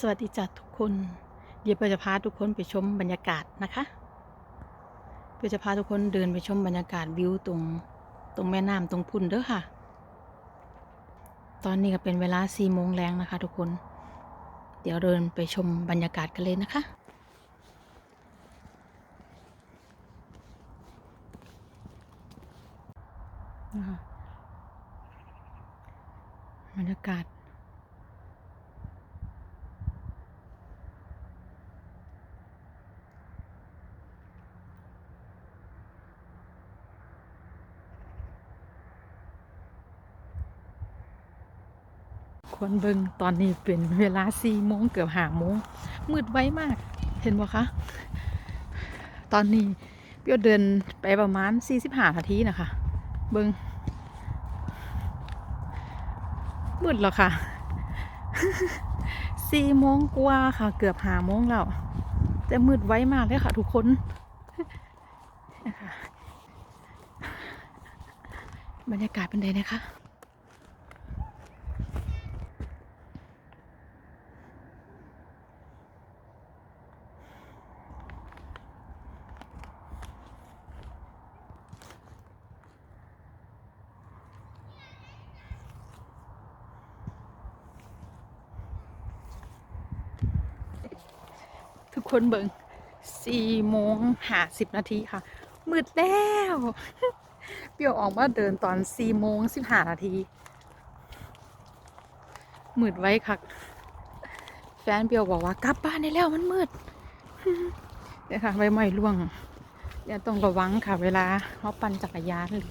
สวัสดีจ้ะทุกคน เดี๋ยวเปยวจะพาทุกคนไปชมบรรยากาศนะคะเปยวจะพาทุกคนเดินไปชมบรรยากาศวิวตรงตรงแม่น้ำตรงพุ่นเด้อค่ะ ตอนนี้ก็เป็นเวลาสี่โมงแรงนะคะทุกคน เดี๋ยวเดินไปชมบรรยากาศกันเลยนะคะบรรยากาศ ควรเบิงตอนนี้เป็นเวลาสี่โมงเกือบห้าโมงมืดไวมาก เห็นบ่คะ ตอนนี้เปียวเดินไปประมาณสี่สิบห้านาทีนะคะ เบิงมืดแล้วค่ะสี่โมงกว่าค่ะ เกือบห้าโมงแล้วแต่มืดไวมากเลยค่ะ ทุกคนบรรยากาศเป็นไงนะคะ ทุกคนเบิงสี่โมงห้าสิบนาทีค่ะ มืดแล้วเปียวออกมาเดินตอนสี่โมงสิบห้านาทีมืดไว้ค่ะแฟนเปียวบอกว่ากลับบ้านได้แล้วมันมืดเดี๋ยค่ะใบไม้ร่วงเดี๋ยต้องระวังค่ะ เวลาเขาปั่นจักรยานเลย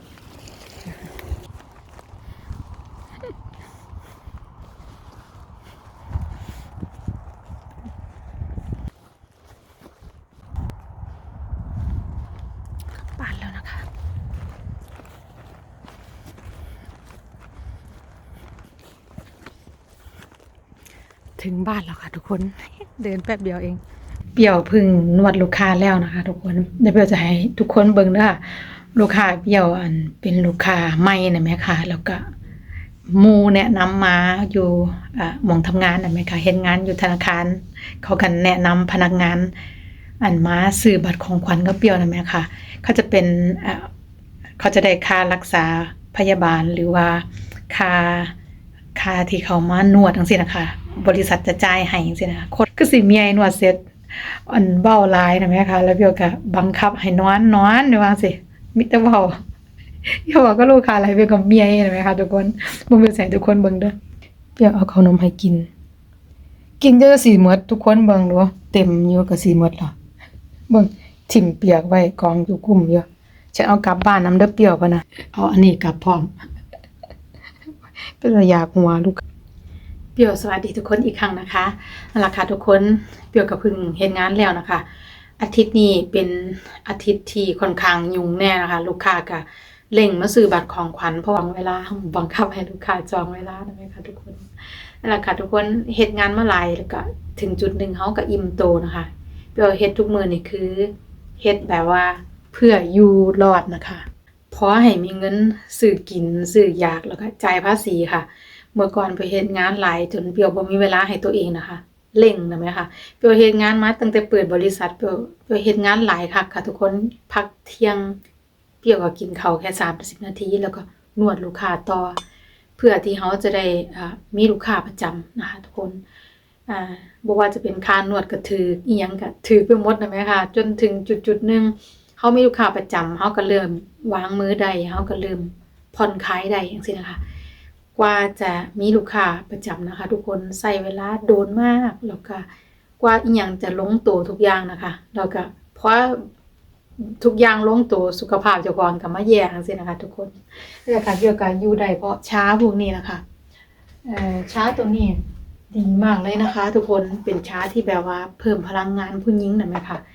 บ้านแล้วนะคะ ถึงบ้านแล้วค่ะทุกคนเดินแป๊บเดียวเอง เปี่ยวพึ่งนวดลูกค้าแล้วนะคะ ทุกคนเดี๋ยวเปี่ยวจะให้ทุกคนเบิ่งเด้อค่ะลูกค้าเปี่ยวอันเป็นลูกค้าใหม่นะแม่ค่ะแล้วก็มูแนะนำมาอยู่อ่าหมองทำงานนะแม่ค่ะเฮ็ดงานอยู่ธนาคาร เขากันแนะนำพนักงาน อันมาซื้อบัตรของขวัญกับเปี่ยวนะแม่ค่ะเขาจะเป็นอ่าเขาจะได้ค่ารักษาพยาบาลหรือว่าค่า ค่าที่เขามานวดทั้งสิ้นนะคะ บริษัทจะจ่ายให้จังซี่นะคะคนคือสิมีไอ้นวดเสร็จอันเบ้าหลายนะแม่คะแล้วเบียวก็บังคับให้นอนนอนนี่ว่าสิมิแต่เว้าอย่าว่าก็ลูกค้าอะไรเบียวก็เมียนะแม่คะทุกคนบ่มีใส่ทุกคนเบิ่งเด้อเบียวเอาขนมให้กิน กินจนสิหมดทุกคนเบิ่งดูเต็มอยู่ก็สิหมดแล้วเบิ่งถิ่มเปียกไว้กองอยู่กลุ่มอยู่ฉันเอากลับบ้านนำเด้อเปรี้ยวพะนะเอาอันนี้กลับพร้อม เป็นระยะหัวลูกเปียวสวัสดีทุกคนอีกครั้งนะคะนั่นแหละค่ะทุกคนเปียวกับพึ่งเฮ็ดงานแล้วนะคะ อาทิตย์นี้เป็นอาทิตย์ที่ค่อนข้างยุ่งแน่นะคะ ลูกค้าก็เร่งมาซื้อบัตรของขวัญเพราะหวังเวลาบังคับให้ลูกค้าจองเวลานะไหมคะทุกคนนั่นแหละค่ะทุกคนเฮ็ดงานเมาหลายแล้วก็ถึงจุดหนึ่งเขาก็อิ่มโตนะคะเปียวเฮ็ดทุกมือนี่คือเฮ็ดแบบว่าเพื่ออยู่รอดนะคะ เพราะให้มีเงินซื้อกินซื้ออยากแล้วก็จ่ายภาษีค่ะ เมื่อก่อนไปเฮ็ดงานหลายจนเปียวบ่มีเวลาให้ตัวเองนะคะเร่งนะแมค่ะเปียวเฮ็ดงานมาตั้งแต่เปิดบริษัทเปียวเปียวเฮ็ดงานหลายคักค่ะ ทุกคนพักเที่ยงเปียวก็กินข้าวแค่30นาทีแล้วก็นวดลูกค้าต่อ เพื่อที่เขาจะได้อ่ามีลูกค้าประจำนะคะทุกคนอ่าบ่ว่าจะเป็นค่านวดก็ถืออีหยังก็ถือไปหมดนะแมค่ะจนถึงจุดๆหนึง เขามีลูกค้าประจำเขาก็เริ่มวางมือได้เขาก็เริ่มผ่อนคลายได้จังซี่นะคะ กว่าจะมีลูกค้าประจำนะคะ ทุกคนใส่เวลาโดนมากแล้วก็กว่าอีหยังจะลงตัวทุกอย่างนะคะแล้วก็เพราะทุกอย่างลงตัวสุขภาพเจ้าของก็มาแย่จังซี่นะคะ ทุกคนเรื่องการเกี่ยวกับอยู่ไดเพราะช้าพวกนี้นะคะเอ่อช้าตัวนี้ดีมากเลยนะคะ ทุกคนเป็นช้าที่แบบว่าเพิ่มพลังงานผู้หญิงนะไหมคะเอ่อ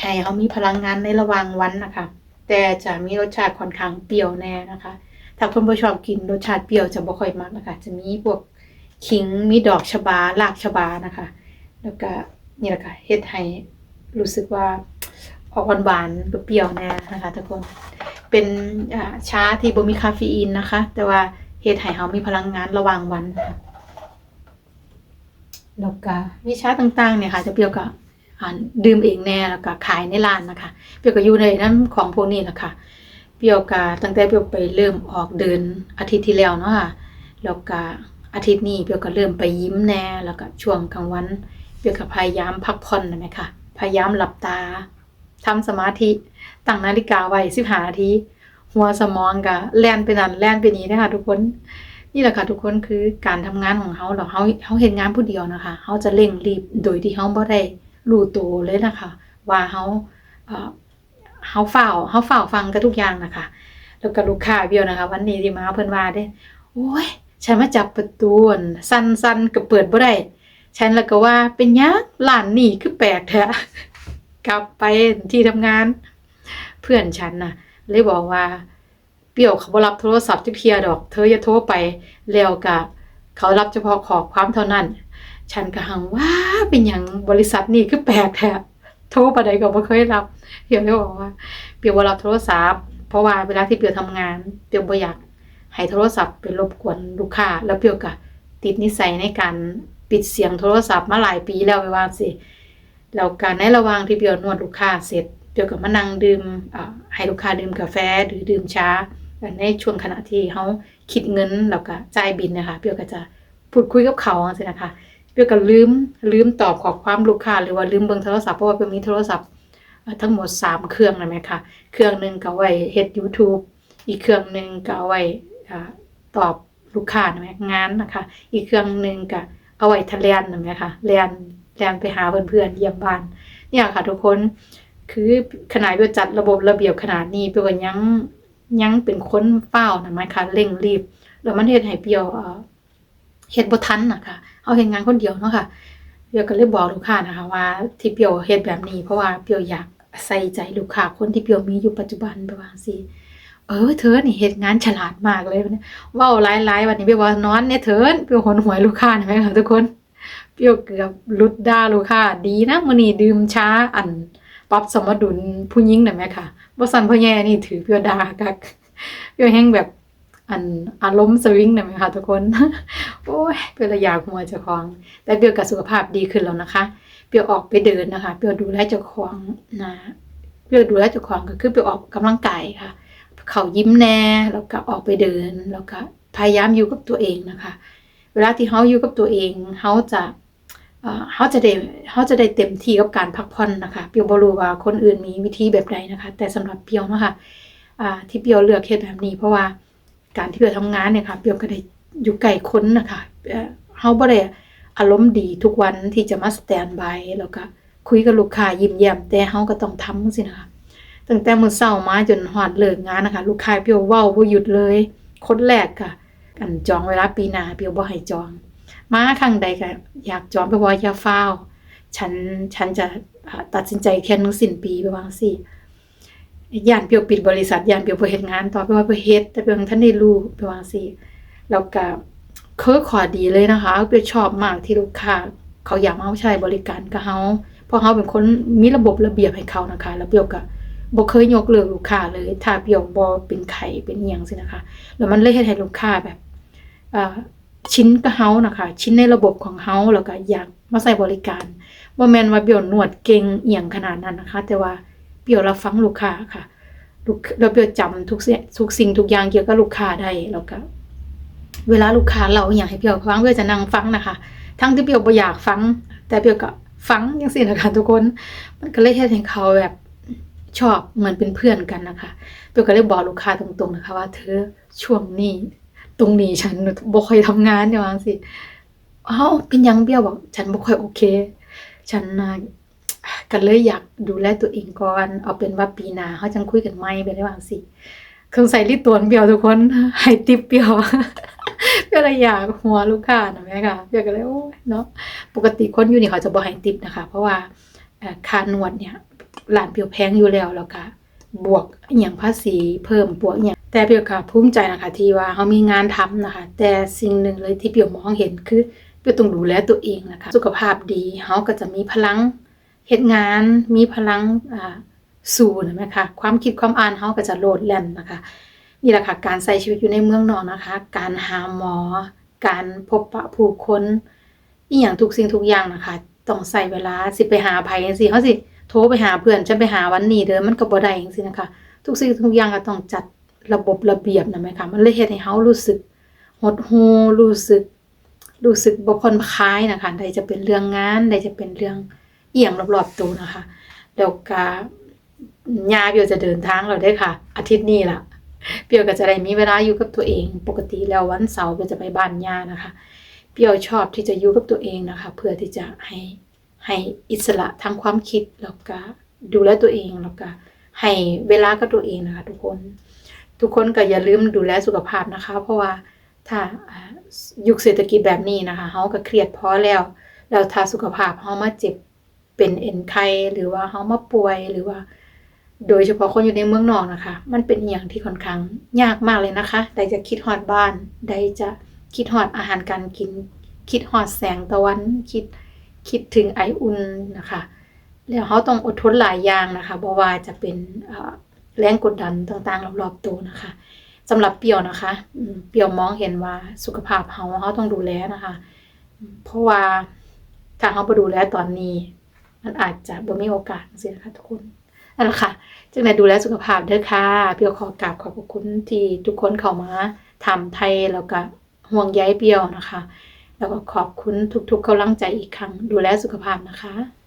ให้เขามีพลังงานในระหว่างวันนะคะ แต่จะมีรสชาติค่อนข้างเปรี้ยวแน่นะคะ ถ้าคนบ่ชอบกินรสชาติเปรี้ยวจะบ่ค่อยมักนะคะ จะมีพวกขิงมีดอกชะบารากชะบานะคะ แล้วก็นี่แหละค่ะเฮ็ดให้รู้สึกว่าออกหวานๆเปรี้ยวแน่นะคะทุกคนเป็นชาที่บ่มีคาเฟอีนนะคะ แต่ว่าเฮ็ดให้เฮามีพลังงานระหว่างวันแล้วก็วิชาต่างๆเนี่ยค่ะ จะเปรี้ยวกับ ดื่มเองแน่แล้วก็ขายในร้านนะคะ เปรียวก็อยู่ในนั้นของพวกนี้แหละค่ะเปรียวก็ตั้งแต่เปียวไปเริ่มออกเดินอาทิตย์ที่แล้วเนาะค่ะแล้วก็อาทิตย์นี้เปียวก็เริ่มไปยิ้มแน่แล้วก็ช่วงกลางวันเปียวก็พยายามพักผ่อนนะแม่ค่ะพยายามหลับตาทำสมาธิตั้งนาฬิกาไว้15นาทีหัวสมองก็แล่นไปนั่นแล่นไปนี้นะคะทุกคนนี่แหละค่ะทุกคนคือการทำงานของเขาเราเขาเขาเห็นงานผู้เดียวนะคะเขาจะเร่งรีบโดยที่เขาบ่ได้ รู้ตัวเลยนะคะ ว่าเขาเขาเฝ้าเขาเฝ้าฟังกันทุกอย่างนะคะ แล้วก็ลูกค้าเบียวนะคะ วันนี้ที่มาเพิ่นว่าเด้โอ้ย ฉันมาจับประตูอั่นสั้นๆก็เปิดบ่ได้ฉันแล้วก็ว่าเป็นยังร้านหนีคือแปลกแท้กลับไปที่ทำงาน เพื่อนฉันน่ะ เลยบอกว่า เปียวเขาบ่รับโทรศัพท์ที่เพียดอก เธออย่าโทรไปแล้วก็เขารับเฉพาะขอความเท่านั้น ฉันก็หังว่าเป็นอย่างบริษัทนี่คือแปลกแท้โทรไปใดก็บ่เคยรับเปรี้ยวเลยบอกว่า เปียวบ่รับโทรศัพท์เพราะว่าเวลาที่เปียวทำงาน เปียวบ่อยากให้โทรศัพท์ไปรบกวนลูกค้าแล้วเปียวก็ติดนิสัยในการปิดเสียงโทรศัพท์มาหลายปีแล้วไปว่าสิแล้วการในระหว่างที่เปียวนวดลูกค้าเสร็จเปียวก็มานั่งดื่มให้ลูกค้าดื่มกาแฟหรือดื่มชาในช่วงขณะที่เขาคิดเงินแล้วก็จ่ายบินนะคะเปียวก็จะพูดคุยกับเขาจังซี่นะคะ เปียวก็ลืมลืมตอบขอความลูกค้าหรือว่าลืมเบิ่งโทรศัพท์เพราะว่าเปียวมีโทรศัพท์ทั้งหมดสามเครื่องนะแม่ค่ะ เครื่องหนึ่งก็ไว้เฮ็ด YouTube อีกเครื่องหนึ่งก็เอาไว้อ่าตอบลูกค้านะแม่งานนะคะ อีกเครื่องหนึ่งก็เอาไว้ทะเลนนะแม่ค่ะเรียนเรียนไปหาเพื่อนๆเยี่ยมบ้าน เนี่ยค่ะทุกคนคือขนาดเบลจัดระบบระเบียบขนาดนี้เปลว่ายังยังเป็นคนเฝ้านะมันค่ะเร่งรีบ แล้วมันเฮ็ดให้เปียว เฮ็ดบ่ทันน่ะค่ะเอาเฮ็ดงานคนเดียวเนาะค่ะเปียวก็เลยบอกลูกค้านะคะว่าที่เปียวเฮ็ดแบบนี้ เพราะว่าเปียวอยากใส่ใจลูกค้าคนที่เปียวมีอยู่ปัจจุบันไปว่าจังซี่เออเธอนี่เฮ็ดงานฉลาดมากเลยวันนี้เว้าหลายๆวันนี้เปียวว่านอนเนี่ยเถินเปียวหนหวยลูกค้าเห็นไหมคะทุกคนเปียวเกือบลุดด่าลูกค้าดีนะมื้อนี้ดื่มช้าอันปรับสมดุลผู้หญิงได้ไหมค่ะบ่ซั่นพ่อแย่นี่ถือเปียวด่ากักเปียวแฮงแบบ อันอารมณ์สวิงได้ไหมคะทุกคน โอ้ยเปรี้ยวละยากหัวเจ้าของ แต่เปรี้ยวก็สุขภาพดีขึ้นแล้วนะคะ เปรี้ยวออกไปเดินนะคะ เปรี้ยวดูแลเจ้าของนะเปรี้ยวดูแลเจ้าของก็คือเปรี้ยวออกกำลังกายค่ะ เขายิ้มแน่แล้วก็ออกไปเดินแล้วก็พยายามอยู่กับตัวเองนะคะ เวลาที่เขาอยู่กับตัวเองเขาจะเขาจะได้เขาจะได้เต็มที่กับการพักผ่อนนะคะ เปียวบรู้ว่าคนอื่นมีวิธีแบบใดนะคะ แต่สำหรับเปียวเนาะค่ะที่เปียวเลือกเฮ็ดแบบนี้เพราะว่า การที่เปียวทำงานเนี่ยค่ะเปียวก็ได้อยู่ใกล้นนะคะเอ่อเขาบ่ได้อารมณ์ดีทุกวันที่จะมาสแตนบายแล้วก็คุยกับลูกค้ายิ้มแย้มแต่เขาก็ต้องทำจังซี่นะคะตั้งแต่มื้อเช้ามาจนฮอดเลิกงานนะคะ ลูกค้าเปียวเว้าบ่หยุดเลยคนแรกค่ะอันจองเวลาปีหน้าเปียวบ่ให้จอง มาครั้งใดก็อยากจองไปว่าอย่าฟ้าวฉันฉันจะตัดสินใจแค่นึงสิ้นปีไปว่างซี่ ย่านเปียวปิดบริษัทย่านเปียวบ่เฮ็ดงานต่อไปว่าบ่เฮ็ดแต่เปียงทันได้รู้ไปว่างซี่แล้วก็คือขอดีเลยนะคะเปียวชอบมากที่ลูกค้าเขาอยากมาใช้บริการกับเฮาเพราะเฮาเป็นคนมีระบบระเบียบให้เขานะคะ แล้วเปียวก็บ่เคยยกเลิกลูกค้าเลย ถ้าเปียวบ่เป็นไข้เป็นอิหยังซี่นะคะ แล้วมันเลยเฮ็ดให้ลูกค้าแบบเอ่อชิ้นกับเฮานะคะ ชิ้นในระบบของเฮาแล้วก็อยากมาใช้บริการบ่แม่นว่าเปียวนวดเก่งเอียงขนาดนั้นนะคะ แต่ว่า ปียวรับฟังลูกค้าค่ะลูกแล้วเปียวจำทุกเสียทุกสิ่งทุกอย่างเกี่ยวกับลูกค้าได้แล้วก็ เวลาลูกค้าเราอยางให้เปียวฟังเปียวจะนั่งฟังนะคะ ทั้งที่เปียวบ่อยากฟัง แต่เปียวก็ฟังจังซี่นะคะทุกคน มันก็เลยเฮ็ดให้เขาแบบชอบเหมือนเป็นเพื่อนกันนะคะเปียวก็เลยบอกลูกค้าตรงๆนะคะ ว่าเธอช่วงนี้ ตรงนี้ฉันบ่ค่อยทำงานอย่างว่าสิอ้าวเป็นยังเบี้ยวบอกฉันบ่ค่อยโอเค ฉันนะ ก็เลยอยากดูแลตัวเองก่อน เอาเป็นว่าปีหน้าเฮาจังคุยกันใหม่ไปได้ว่าสิเครื่องใส่ลิตรตวนเบี้ยวทุกคนให้ติปเบี้ยวเบี้ยวเลยอยากหัวลูกค้านะแม่ค่ะเบี้ยวก็เลยโอ้ยเนาะปกติคนอยู่นี่เขาจะบ่ให้ติปนะคะ เพราะว่าค่านวดเนี่ยร้านเปียวแพงอยู่แล้วแล้วก็บวกอย่างภาษีเพิ่มบวกอย่างแต่เปียวก็ภูมิใจนะคะที่ว่าเขามีงานทำนะคะ แต่สิ่งหนึ่งเลยที่เปียวมองเห็นคือเปียวต้องดูแลตัวเองนะคะ สุขภาพดีเขาก็จะมีพลัง เฮ็ดงานมีพลังอ่าสู้นะคะความคิดความอ่านเขาก็จะโลดแล่นนะคะนี่แหละค่ะการใช้ชีวิตอยู่ในเมืองนอกนะคะ การหาหมอ การพบปะผู้คนอีหยังทุกสิ่งทุกอย่างนะคะต้องใส่เวลาสิไปหาไผจังซี่เฮาสิโทรไปหาเพื่อนฉันไปหาวันนี้เด้อมันก็บ่ได้จังซี่นะคะ ทุกสิ่งทุกอย่างก็ต้องจัดระบบระเบียบนะแม่ค่ะมันเลยเฮ็ดให้เฮารู้สึกหดหู่รู้สึก รู้สึกบ่ผ่อนคลายนะคะใดจะเป็นเรื่องงานใดจะเป็นเรื่อง เอียงรอบๆตัวนะคะแล้วก็ยาเปียวจะเดินทางแล้วเด้ค่ะ อาทิตย์นี้ล่ะ เปียวก็จะได้มีเวลาอยู่กับตัวเอง ปกติแล้ววันเสาร์เปียวจะไปบ้านยานะคะ เปียวชอบที่จะอยู่กับตัวเองนะคะ เพื่อที่จะให้ให้อิสระทางความคิดแล้วก็ดูแลตัวเองแล้วก็ให้เวลากับตัวเองนะคะ ทุกคน ทุกคนก็อย่าลืมดูแลสุขภาพนะคะ เพราะว่าถ้ายุคเศรษฐกิจแบบนี้นะคะเฮาก็เครียดพอแล้ว แล้วถ้าสุขภาพเฮามาเจ็บ เป็นเอ็นไข้หรือว่าเฮามาป่วยหรือว่า โดยเฉพาะคนอยู่ในเมืองนอกนะคะ มันเป็นอย่างที่ค่อนข้างยากมากเลยนะคะใดจะคิดฮอดบ้านใดจะคิดฮอดอาหารการกิน คิดฮอดแสงตะวัน คิดคิดถึงไออุ่นนะคะแล้วเขาต้องอดทนหลายอย่างนะคะเพราะว่าจะเป็นแรงกดดันต่างๆรอบๆตัวนะคะสำหรับเปียวนะคะเปียวมองเห็นว่าสุขภาพเขาเขาต้องดูแลนะคะ เพราะว่าถ้าเขาไปดูแลตอนนี้ มันอาจจะบ่มีโอกาสสินะคะทุกคนนั่นแหละค่ะจึงได้ดูแลสุขภาพเด้อค่ะเปียวขอกราบขอบคุณที่ทุกคนเข้ามาทำไทยแล้วก็ห่วงใยเปียวนะคะ แล้วก็ขอบคุณทุกๆกำลังใจอีกครั้ง ดูแลสุขภาพนะคะ